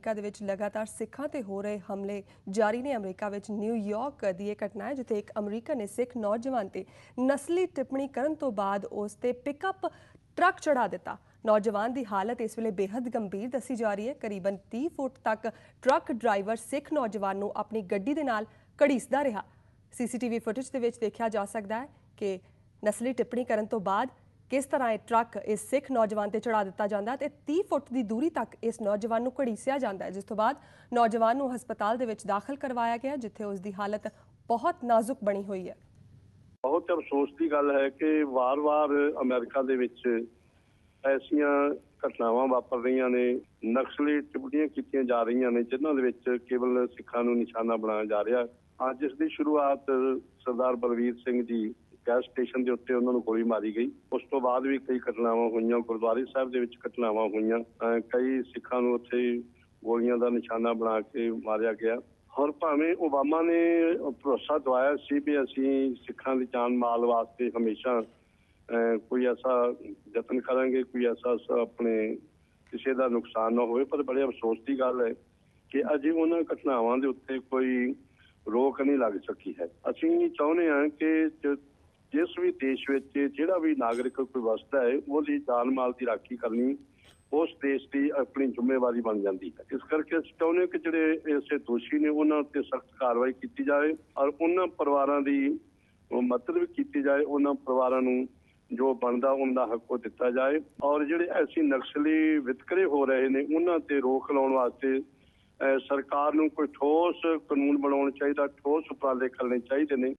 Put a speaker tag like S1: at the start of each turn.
S1: America ਦੇ ਵਿੱਚ ਲਗਾਤਾਰ ਸਿੱਖਾਂ ਤੇ ਹੋ ਰਹੇ ਹਮਲੇ ਜਾਰੀ ਨੇ। ਅਮਰੀਕਾ ਵਿੱਚ ਨਿਊਯਾਰਕ ਦੀ ਇਹ ਘਟਨਾ ਹੈ, ਜਿੱਥੇ ਇੱਕ ਅਮਰੀਕਨ ਨੇ ਸਿੱਖ ਨੌਜਵਾਨ ਤੇ ਨਸਲੀ ਟਿੱਪਣੀ ਕਰਨ ਤੋਂ ਬਾਅਦ ਉਸ ਤੇ ਪਿਕਅਪ ਟਰੱਕ ਚੜਾ ਦਿੱਤਾ। ਨੌਜਵਾਨ ਦੀ ਹਾਲਤ ਇਸ ਵੇਲੇ ਬੇहद ਗੰਭੀਰ ਦੱਸੀ ਜਾ ਰਹੀ ਹੈ। ਕਰੀਬਨ 30 ਫੁੱਟ ਤੱਕ ਟਰੱਕ ਡਰਾਈਵਰ ਸਿੱਖ ਨੌਜਵਾਨ ਨੂੰ ਆਪਣੀ ਗੱਡੀ ਦੇ ਨਾਲ ਘੜੀਸਦਾ ਰਿਹਾ। ਸੀਸੀਟੀਵੀ ਫੁਟੇਜ ਦੇ ਵਿੱਚ ਦੇਖਿਆ ਜਾ ਸਕਦਾ ਹੈ ਕਿ ਨਸਲੀ ਟਿੱਪਣੀ ਕਰਨ ਤੋਂ ਬਾਅਦ ਕਿਸ ਤਰ੍ਹਾਂ ਇਹ ਟਰੱਕ ਇਸ ਸਿੱਖ ਨੌਜਵਾਨ ਤੇ ਚੜਾ ਦਿੱਤਾ ਜਾਂਦਾ ਤੇ 30 ਫੁੱਟ ਦੀ ਦੂਰੀ ਤੱਕ ਇਸ ਨੌਜਵਾਨ ਨੂੰ ਘੜੀਸਿਆ ਜਾਂਦਾ ਹੈ, ਜਿਸ ਤੋਂ ਬਾਅਦ ਨੌਜਵਾਨ ਨੂੰ ਹਸਪਤਾਲ ਦੇ ਵਿੱਚ ਦਾਖਲ ਕਰਵਾਇਆ ਗਿਆ, ਜਿੱਥੇ ਉਸ ਦੀ ਹਾਲਤ ਬਹੁਤ ਨਾਜ਼ੁਕ ਬਣੀ ਹੋਈ ਹੈ।
S2: ਬਹੁਤ ਅਫਸੋਸ ਦੀ ਗੱਲ ਹੈ ਕਿ ਵਾਰ-ਵਾਰ ਅਮਰੀਕਾ ਦੇ ਵਿੱਚ ਐਸੀਆਂ ਘਟਨਾਵਾਂ ਵਾਪਰ ਰਹੀਆਂ ਨੇ, ਨਕਸਲੀ ਟਿੱਪਣੀਆਂ ਕੀਤੀਆਂ ਜਾ ਰਹੀਆਂ ਨੇ, ਜਿਨ੍ਹਾਂ ਦੇ ਵਿੱਚ ਕੇਵਲ ਸਿੱਖਾਂ ਨੂੰ ਨਿਸ਼ਾਨਾ ਬਣਾਇਆ ਜਾ ਰਿਹਾ। ਅੱਜ ਇਸ ਦੀ ਸ਼ੁਰੂਆਤ ਸਰਦਾਰ ਬਲਵੀਰ ਸਿੰਘ ਜੀ ਗੈਸ ਸਟੇਸ਼ਨ ਦੇ ਉੱਤੇ ਉਹਨਾਂ ਨੂੰ ਗੋਲੀ ਮਾਰੀ ਗਈ। ਉਸ ਤੋਂ ਬਾਅਦ ਵੀ ਕਈ ਘਟਨਾਵਾਂ ਹੋਈਆਂ, ਗੁਰਦੁਆਰੇ ਸਾਹਿਬ ਦੇ ਵਿੱਚ ਘਟਨਾਵਾਂ ਹੋਈਆਂ। ਕਈ ਸਿੱਖਾਂ ਨੂੰ ਉੱਥੇ ਗੋਲੀਆਂ ਦਾ ਨਿਸ਼ਾਨਾ ਬਣਾ ਕੇ ਮਾਰਿਆ ਗਿਆ। ਔਰ ਭਾਵੇਂ ਓਬਾਮਾ ਨੇ ਭਰੋਸਾ ਦਵਾਇਆ ਸੀ ਵੀ ਅਸੀਂ ਸਿੱਖਾਂ ਦੀ ਜਾਨ ਮਾਲ ਵਾਸਤੇ ਹਮੇਸ਼ਾ ਕੋਈ ਐਸਾ ਯਤਨ ਕਰਾਂਗੇ, ਕੋਈ ਐਸਾ ਆਪਣੇ ਕਿਸੇ ਦਾ ਨੁਕਸਾਨ ਨਾ ਹੋਵੇ, ਪਰ ਬੜੇ ਅਫਸੋਸ ਦੀ ਗੱਲ ਹੈ ਕਿ ਅਜੇ ਉਹਨਾਂ ਘਟਨਾਵਾਂ ਦੇ ਉੱਤੇ ਕੋਈ ਰੋਕ ਨਹੀਂ ਲੱਗ ਸਕੀ ਹੈ। ਅਸੀਂ ਚਾਹੁੰਦੇ ਹਾਂ ਕਿ ਜਿਸ ਵੀ ਦੇਸ਼ ਵਿੱਚ ਜਿਹੜਾ ਵੀ ਨਾਗਰਿਕ ਕੋਈ ਵਸਦਾ ਹੈ ਉਹਦੀ ਜਾਨ ਮਾਲ ਦੀ ਰਾਖੀ ਕਰਨੀ ਉਸ ਦੇਸ਼ ਦੀ ਆਪਣੀ ਜ਼ਿੰਮੇਵਾਰੀ ਬਣ ਜਾਂਦੀ ਹੈ। ਇਸ ਕਰਕੇ ਅਸੀਂ ਚਾਹੁੰਦੇ ਹਾਂ ਕਿ ਜਿਹੜੇ ਇਸੇ ਦੋਸ਼ੀ ਨੇ, ਉਹਨਾਂ ਉੱਤੇ ਸਖਤ ਕਾਰਵਾਈ ਕੀਤੀ ਜਾਵੇ ਔਰ ਉਹਨਾਂ ਪਰਿਵਾਰਾਂ ਦੀ ਮਦਦ ਵੀ ਕੀਤੀ ਜਾਏ, ਉਹਨਾਂ ਪਰਿਵਾਰਾਂ ਨੂੰ ਜੋ ਬਣਦਾ ਉਹਨਾਂ ਦਾ ਹੱਕ ਉਹ ਦਿੱਤਾ ਜਾਏ ਔਰ ਜਿਹੜੇ ਐਸੀ ਨਕਸਲੀ ਵਿਤਕਰੇ ਹੋ ਰਹੇ ਨੇ, ਉਹਨਾਂ ਤੇ ਰੋਕ ਲਾਉਣ ਵਾਸਤੇ ਸਰਕਾਰ ਨੂੰ ਕੋਈ ਠੋਸ ਕਾਨੂੰਨ ਬਣਾਉਣਾ ਚਾਹੀਦਾ, ਠੋਸ ਉਪਰਾਲੇ ਕਰਨੇ ਚਾਹੀਦੇ ਨੇ।